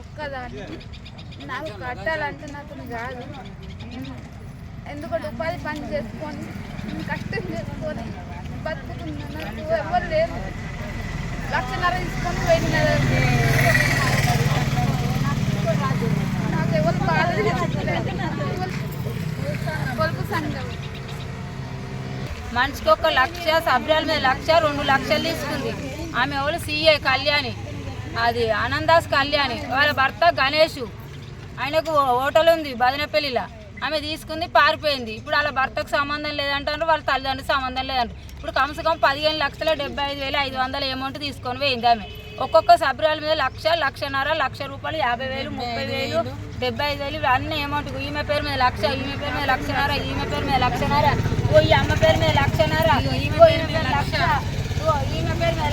ఒక్కదాన్ని. నాకు కట్టాలంటే నాకు కాదు. ఎందుకంటే ఉపాధి పని చేసుకొని కష్టం చేసుకొని బతుకుతున్నాను నాకు ఎవరు లేరు. లక్షన్నర తీసుకొని పోయినారు నాకు ఎవరు బాధ కొలుపు సంఘం. మనిషికి ఒక లక్ష సభ్యుల మీద లక్ష రెండు లక్షలు తీసుకుంది. ఆమె ఎవరు సీఏ కళ్యాణి. అది ఆనందాస్ కళ్యాణి వాళ్ళ భర్త గణేష్. ఆయనకు హోటల్ ఉంది బదనపల్లిలో. ఆమె తీసుకుంది పారిపోయింది. ఇప్పుడు వాళ్ళ భర్తకు సంబంధం లేదంటారు వాళ్ళ తల్లిదండ్రులకు సంబంధం లేదంటారు. ఇప్పుడు కమ్సే కమ్ పదిహేను లక్షల డెబ్బై ఐదు వేల ఐదు వందల అమౌంట్ తీసుకొని పోయింది ఆమె. ఒక్కొక్క సభ్యురాల మీద లక్ష లక్షన్నర లక్ష రూపాయలు యాభై వేలు ముప్పై వేలు డెబ్బై ఐదు వేలు అన్ని అమౌంట్. ఈమె పేరు మీద లక్ష ఈమె పేరు మీద లక్షన్నర ఈమె పేరు మీద లక్షన్నర ఓ ఈ అమ్మ పేరు మీద లక్ష ఓ ఈమె పేరు లక్ష ఓ ఈమె పేరు మీద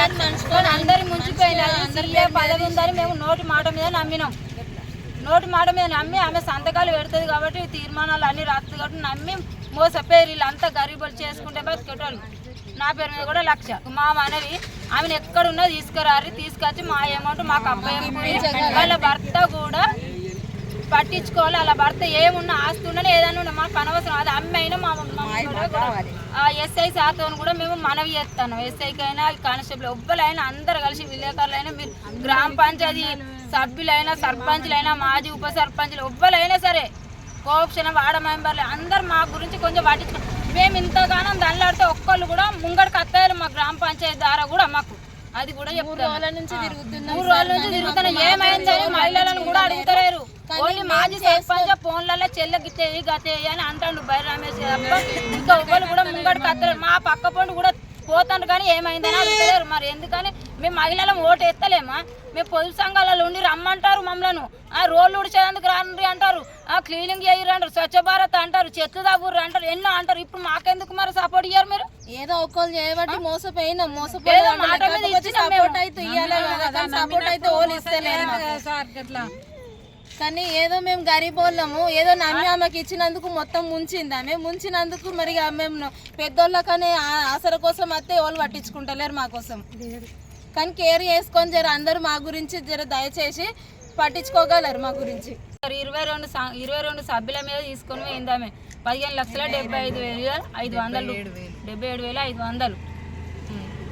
లక్ష అందరి అందరి ముంచిపోయినారు పదవి ఉందని మేము నోటి మాట మీద నమ్మినాం. నోటి మాట మీద నమ్మి ఆమె సంతకాలు పెడుతుంది కాబట్టి తీర్మానాలు అన్ని రాస్తుంది కాబట్టి నమ్మి మోసపోయారు వీళ్ళంతా గరీబులు చేసుకుంటే బతికేటోళ్ళు. నా పేరు మీద కూడా లక్ష. మా మనవి ఆమెను ఎక్కడున్నా తీసుకురారి తీసుకొచ్చి మా అమౌంట్ మాకు అబ్బాయి వాళ్ళ భర్త కూడా పట్టించుకోవాలి వాళ్ళ భర్త ఏమున్నా ఆస్తి ఉండని ఏదైనా ఉన్నా మాకు అనవసరం. అది అమ్మ అయినా మా ఎస్ఐ సార్తో కూడా మేము మనవి చేస్తాను. ఎస్ఐకి అయినా కానిస్టేబుల్ ఎవ్వరైనా అందరు కలిసి విలేకరులైనా మీరు గ్రామ పంచాయతీ సభ్యులైనా సర్పంచులైనా మాజీ ఉప సర్పంచులు ఎవ్వరైనా సరే కోఆప్షన్ వార్డ మెంబర్లు అందరు మా గురించి కొంచెం పట్టించుకో. మేము ఇంతగానో దండలాడితే ఒక్కళ్ళు కూడా ముంగడికి అత్తారు మా గ్రామ పంచాయతీ ద్వారా కూడా మాకు. అది కూడా మూడు రోజుల నుంచి తిరుగుతున్నా ఏమైందని మహిళలను కూడా అడుగుతలేరు. ఓన్లీ మాజీ సర్పంచ్ ఫోన్లలో చెల్లె గిట్టే గతే అని అంటాడు బై రమేష్ తప్ప ఇంకా ఒక్కరు కూడా ముంగడికి వస్తలేరు మా పక్క పండు కూడా పోతాను కానీ ఏమైందని అడుగుతలేరు మరి. ఎందుకని మేము మహిళలం ఓటు ఎత్తలేమా మేము పొదుపు సంఘాలలో ఉండి రమ్మంటారు మమ్మలను. ఆ రోడ్లు ఉడిచేందుకు రండి అంటారు. ఆ క్లీనింగ్ చేయరు అంటారు. స్వచ్ఛ భారత్ అంటారు. చెట్లు దాగుర్రు అంటారు. ఎన్నో అంటారు. ఇప్పుడు మాకెందుకు మరి సపోర్ట్ ఇయ్యారు మీరు? ఏదో ఒక్కరు చేయబట్టి మోసపోయినా మోసపోయినా. సపోర్ట్ అయితే ఇయ్యాలి సపోర్ట్ అయితే ఓలు ఇస్తలేదు. కానీ ఏదో మేము గరీబ్ వాళ్ళము ఏదో నమ్మి ఆమెకి ఇచ్చినందుకు మొత్తం ముంచింది ఆమె. ముంచినందుకు మరి మేము పెద్దోళ్ళకనే ఆసర కోసం అయితే వాళ్ళు పట్టించుకుంటలేరు మా కోసం. కానీ కేర్ చేసుకొని జర అందరూ మా గురించి జర దయచేసి పట్టించుకోగలరు మా గురించి. ఇరవై రెండు ఇరవై రెండు సభ్యుల మీద తీసుకొని పోయిందామే పదిహేను లక్షల డెబ్బై ఐదు వేలు ఐదు వందలు. డెబ్బై ఏడు వేల ఐదు వందలు.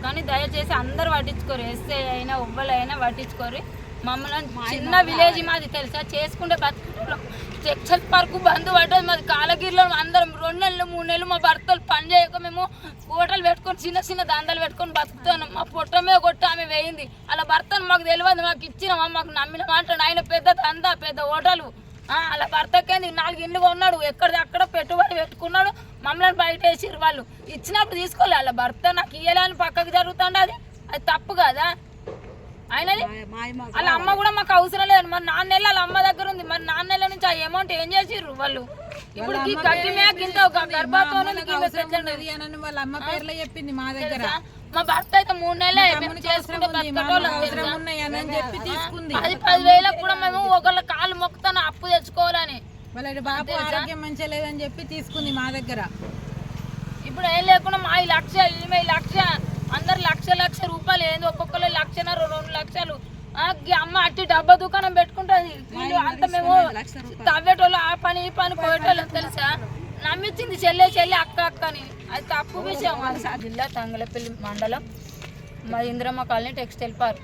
కానీ దయచేసి అందరు పట్టించుకోరు. ఎస్ఐ అయినా ఒవ్వలైనా పట్టించుకోరు. మమ్మల్ని చిన్న విలేజ్ మాది తెలుసా? చేసుకుంటే బతుకుంటాం చెక్చల్ పార్కు బంద్ పడ్డది మాది. కాలగిరిలో అందరం రెండు నెలలు మూడు నెలలు మా భర్తలు పని చేయక మేము కోటలు పెట్టుకొని చిన్న చిన్న దందాలు పెట్టుకొని బతుకుతాను మా పొట్ట మీద కొట్టి ఆమె వేయింది. అలా భర్తను మాకు తెలియదు మాకు ఇచ్చినామా మాకు నమ్మిన అంటాడు ఆయన పెద్ద దందా పెద్ద హోటలు. అలా భర్తకేంది? నాలుగు ఇండ్లు కొన్నాడు. ఎక్కడిది? అక్కడ పెట్టుబడి పెట్టుకున్నాడు. మమ్మల్ని బయట వేసిర్రు వాళ్ళు. ఇచ్చినప్పుడు తీసుకోవాలి వాళ్ళ భర్త నాకు ఇయ్యాలని పక్కకి జరుగుతుంది అది. అది తప్పు కదా? అయినది వాళ్ళ అమ్మ కూడా మాకు అవసరం లేదు. మరి నాన్న వాళ్ళ అమ్మ దగ్గర ఉంది. మరి నాన్న నుంచి ఆ అమౌంట్ ఏం చేసిర్రు వాళ్ళు? ఇప్పుడు మేక ఇంత గర్భాతో వాళ్ళ అమ్మ పేర్లో చెప్పింది మా దగ్గర. మా భర్త అయితే మూడు నెలలు చెప్పి తీసుకుంది. పది పదివేలకు కూడా మేము ఒకళ్ళ కాళ్ళు మొక్కుతాను అప్పు తెచ్చుకోవాలని. వాళ్ళ బాబు ఆరోగ్యం మంచిగా లేదని చెప్పి తీసుకుంది మా దగ్గర. ఇప్పుడు ఏం లేకుండా మా ఈ లక్ష ఈమె లక్ష అందరు లక్ష లక్ష రూపాయలు ఏంది? ఒక్కొక్కరు లక్షన్నర రెండు లక్షలు. అమ్మ అట్టి డబ్బా దుకాణం పెట్టుకుంటుంది. వీళ్ళు అంత మేము తవ్వేటోళ్ళు ఆ పని ఈ పని పోయేటోళ్ళం తెలుసా? నమ్మించింది చెల్లె చెల్లి అక్క అక్క అని అది తప్పు విషయం. జిల్లా తంగలపల్లి మండలం మా ఇంద్రమ్మ కాలనీ టెక్స్టైల్ పార్క్.